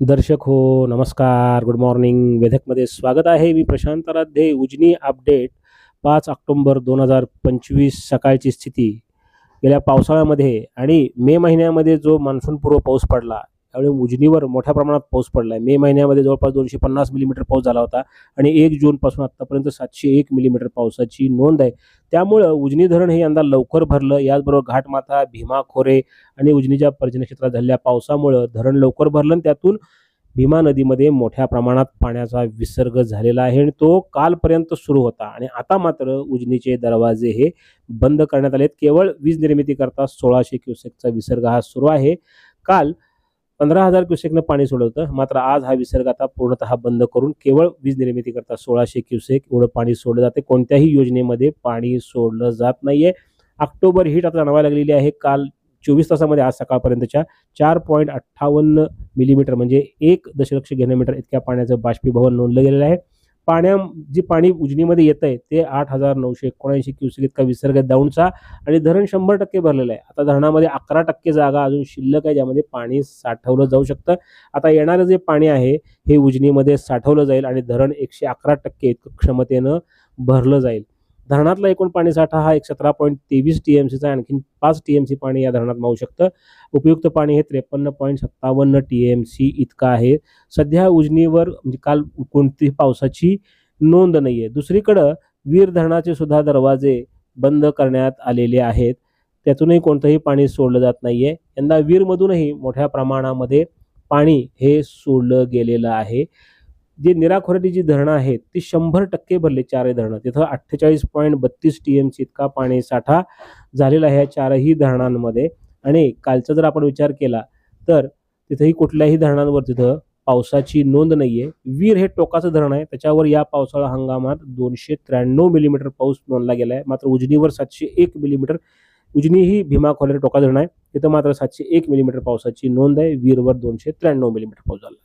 दर्शक हो नमस्कार. गुड मॉर्निंग वेधकमध्ये स्वागत आहे. मी प्रशांत आराध्ये उजनी अपडेट. पाच ऑक्टोंबर दोन हजार पंचवीस सकाळची स्थिती. गेल्या पावसाळ्यामध्ये आणि मे महिन्यामध्ये जो मान्सूनपूर्व पाऊस पडला त्यावेळी उजनीवर मोठ्या प्रमाणात पाऊस पडला आहे मे महिन्यामध्ये जवळपास दोनशे पन्नास मिलीमीटर पाऊस झाला होता आणि एक जूनपासून आत्तापर्यंत सातशे एक मिलीमीटर पावसाची नोंद आहे. त्यामुळं उजनी धरण हे यंदा लवकर भरलं. याचबरोबर घाटमाथा भीमा खोरे आणि उजनीच्या पर्जनक्षेत्रात झालेल्या पावसामुळं धरण लवकर भरलं आणि त्यातून भीमा नदीमध्ये मोठ्या प्रमाणात पाण्याचा विसर्ग झालेला आहे आणि तो कालपर्यंत सुरू होता. आणि आता मात्र उजनीचे दरवाजे हे बंद करण्यात आलेत. केवळ वीज निर्मिती करता सोळाशे क्युसेकचा विसर्ग हा सुरू आहे. काल पंधरा हजार क्युसेकनं पाणी सोडलं होतं. मात्र आज हा विसर्ग आता पूर्णतः बंद करून केवळ वीज निर्मिती करता सोळाशे क्युसेक एवढं पाणी सोडलं जाते. कोणत्याही योजनेमध्ये पाणी सोडलं जात नाहीये. ऑक्टोबर हीट आता जाणवायला लागलेली आहे. काल चोवीस तासामध्ये आज सकाळपर्यंतच्या चार पॉईंट अठ्ठावन्न मिलीमीटर म्हणजे एक दशलक्ष घनमीटर इतक्या पाण्याचं बाष्पीभवन नोंदलं गेलेलं आहे. पाण्या जे पाणी उजनीमध्ये येत आहे ते आठ हजार नऊशे एकोणऐंशी क्युसेक इतका विसर्ग आहे दौंडचा आणि धरण शंभर टक्के भरलेलं आहे. आता धरणामध्ये अकरा टक्के जागा अजून शिल्लक आहे ज्यामध्ये पाणी साठवलं जाऊ शकतं. आता येणारं जे पाणी आहे हे उजनीमध्ये साठवलं जाईल आणि धरण एकशे अकरा टक्के इतकं क्षमतेनं भरलं जाईल. धरणातला एकूण पाणीसाठा हा एक सतरा पॉईंट तेवीस टी एम सीचा आणखी पाच टी एम सी पाणी या धरणात मावू शकतं. उपयुक्त पाणी हे त्रेपन्न पॉईंट सत्तावन्न टी एम सी इतकं आहे. सध्या उजनीवर म्हणजे काल कोणतीही पावसाची नोंद नाही आहे दुसरीकडं वीर धरणाचे सुद्धा दरवाजे बंद करण्यात आलेले आहेत. त्यातूनही कोणतंही पाणी सोडलं जात नाही आहे यंदा वीरमधूनही मोठ्या प्रमाणामध्ये पाणी हे सोडलं गेलेलं आहे. जे निराखोऱ्याची जी धरणं आहेत ती शंभर टक्के भरले चारही धरणं. तिथं अठ्ठेचाळीस पॉईंट बत्तीस टी एम सी इतका पाणी साठा झालेला आहे या चारही धरणांमध्ये. आणि कालचा जर आपण विचार केला तर तिथंही कुठल्याही धरणांवर तिथं पावसाची नोंद नाही आहे वीर हे टोकाचं धरण आहे. त्याच्यावर या पावसाळा हंगामात दोनशे त्र्याण्णव मिलीमीटर पाऊस नोंदला गेला आहे मात्र उजनीवर सातशे एक मिलीमीटर उजनी ही भीमा टोका धरण आहे. तिथं मात्र सातशे एक मिलीमीटर पावसाची नोंद आहे. वीरवर दोनशे त्र्याण्णव मिलीमीटर पाऊस झाला